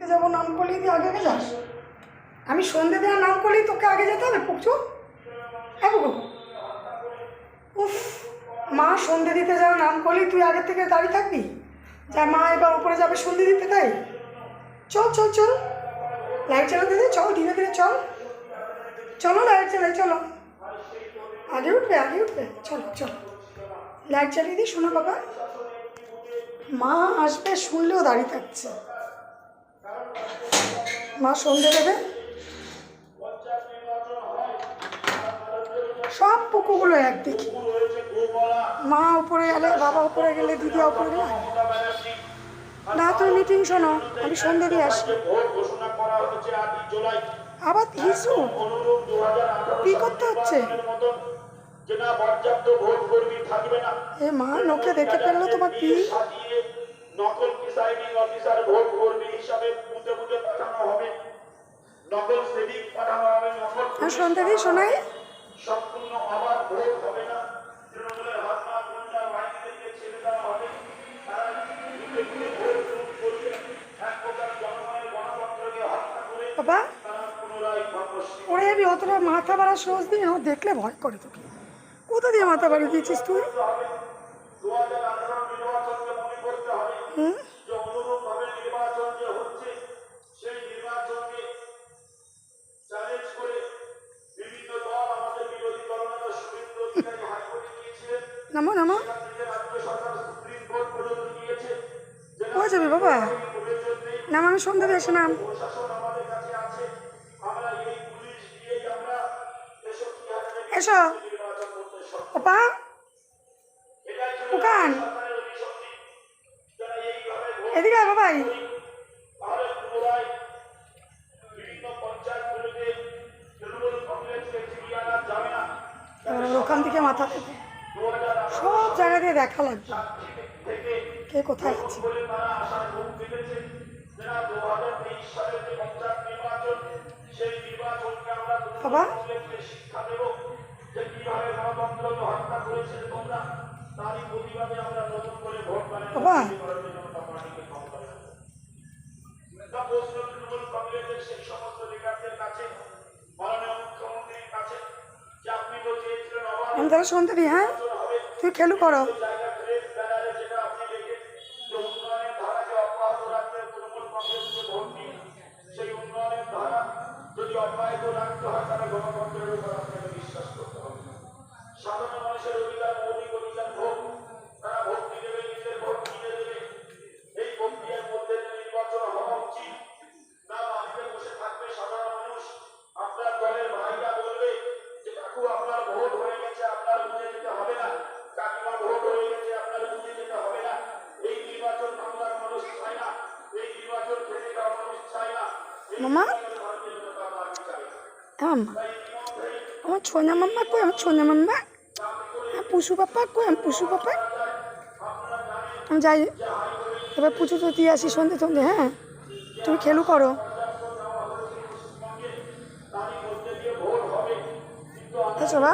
যাব নাম করলেই তুই আগে আগে যাস। আমি সন্ধে দেওয়ার নাম করলেই তোকে আগে যেতে হবে, পুকচু? পুকু উফ, মা সন্ধে দিতে যাওয়ার নাম করলেই তুই আগের থেকে দাঁড়িয়ে থাকবি? যা মা এবার উপরে যাবে সন্ধে দিতে, তাই? চল চল চল। লাইট চালাতে দে, চল, ধীরে ধীরে চল। চলো লাইট চালাই, চলো। আগে উঠবে আগে উঠবে। চলো চলো। লাইট চালিয়ে দিই শোনো বাবা। মা আসবে, শুনলেও দাঁড়িয়ে থাকছে। মা সন্ধে দেবে? সব পুকুরগুলো এক দেখি মা উপরে গেলে, বাবা উপরে গেলে, দিদি উপরে গেলে। না, তুমি মিটিং শোনো, আমি সন্ধে দিয়ে আসি। আবার হিসু, কি করতে হচ্ছে? এ মা লোকে দেখে ফেলল তোমার কি? নকল প্রিসাইডিং অফিসার, ভোট হিসাবে নকল সেদিক পাঠানো হবে নকল আমি সন্ধে দিয়ে শোনাই। সম্পূর্ণ অবাধ ভোট হবে না। তৃণমূলের হাত পা গুন্ডা বাহিনীদেরকে ছেড়ে দেওয়া হবে। তারা ঘুরে ঘুরে ভোট লুট করবে। এক প্রকার জনগণের গণতন্ত্রকে হত্যা করে বাবা ওরে আমি অতটা মাথা বাড়া সোজ দিই আমার দেখলে ভয় করে তোকে। কোথা দিয়ে মাথা বাড়ি দিয়েছিস তুই? হুম? আছে আমরা এই পুলিশ দিয়েই আমরা তেষট্টি হাজারের এসো করতে সক্ষম ওপা। উকান। এদিকে বাবাই। যাবে ওখান থেকে মাথা দেবে সব জায়গা দিয়ে দেখা লাগবে। কে কোথায় আছে? তারা বাবা? বাবা? আমি সন্ধে দিই হ্যাঁ? তুই খেলু করো। জায়গা গ্রেড মামা? হ্যাঁ মাম্মা আমার ছোনা মাম্মা কই? আমার ছোনা মাম্মা? হ্যাঁ পুষু পাপা কই? আমার পুষু পাপা? আমি যাই, এবার পুজো তো দিয়ে আসি সন্ধে সন্ধে হ্যাঁ? তুমি খেলু করো। আচ্ছা বা